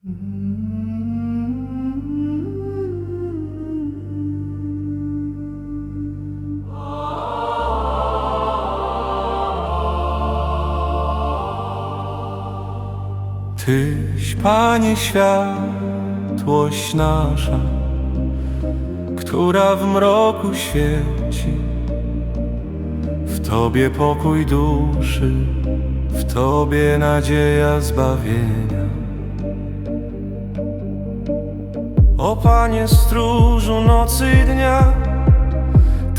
Tyś, Panie, światłość nasza, która w mroku świeci. W Tobie pokój duszy, w Tobie nadzieja zbawienia. O Panie stróżu nocy i dnia,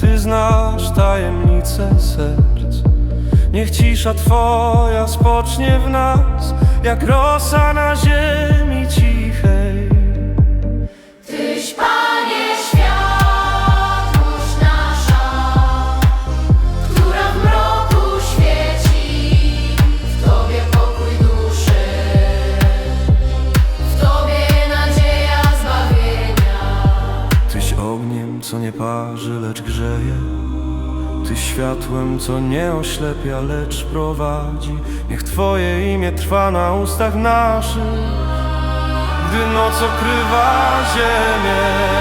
Ty znasz tajemnice serc. Niech cisza Twoja spocznie w nas, jak rosa na ziemi cichej. Parzy, lecz grzeje. Ty światłem, co nie oślepia, lecz prowadzi. Niech Twoje imię trwa na ustach naszych, gdy noc okrywa ziemię.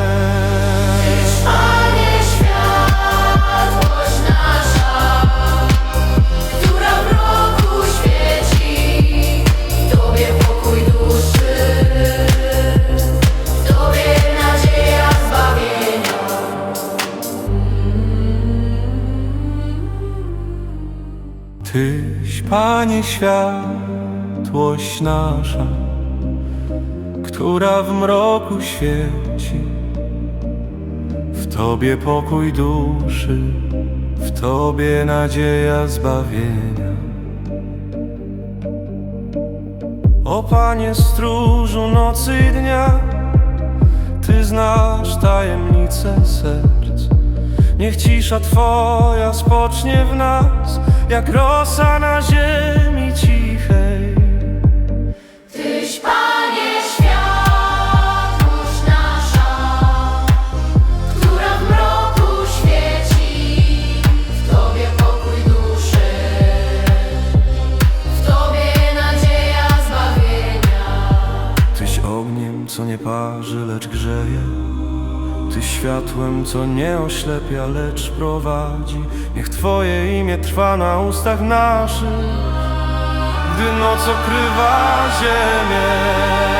Tyś, Panie, światłość nasza, która w mroku świeci. W Tobie pokój duszy, w Tobie nadzieja zbawienia. O Panie stróżu nocy i dnia, Ty znasz tajemnice serc. Niech cisza Twoja spocznie w nas, jak rosa na ziemi cichej. Tyś, Panie, światłość nasza, która w mroku świeci, w Tobie pokój duszy, w Tobie nadzieja zbawienia. Tyś ogniem, co nie parzy, lecz grzeje. Ty światłem, co nie oślepia, lecz prowadzi. Niech Twoje imię trwa na ustach naszych, gdy noc okrywa ziemię.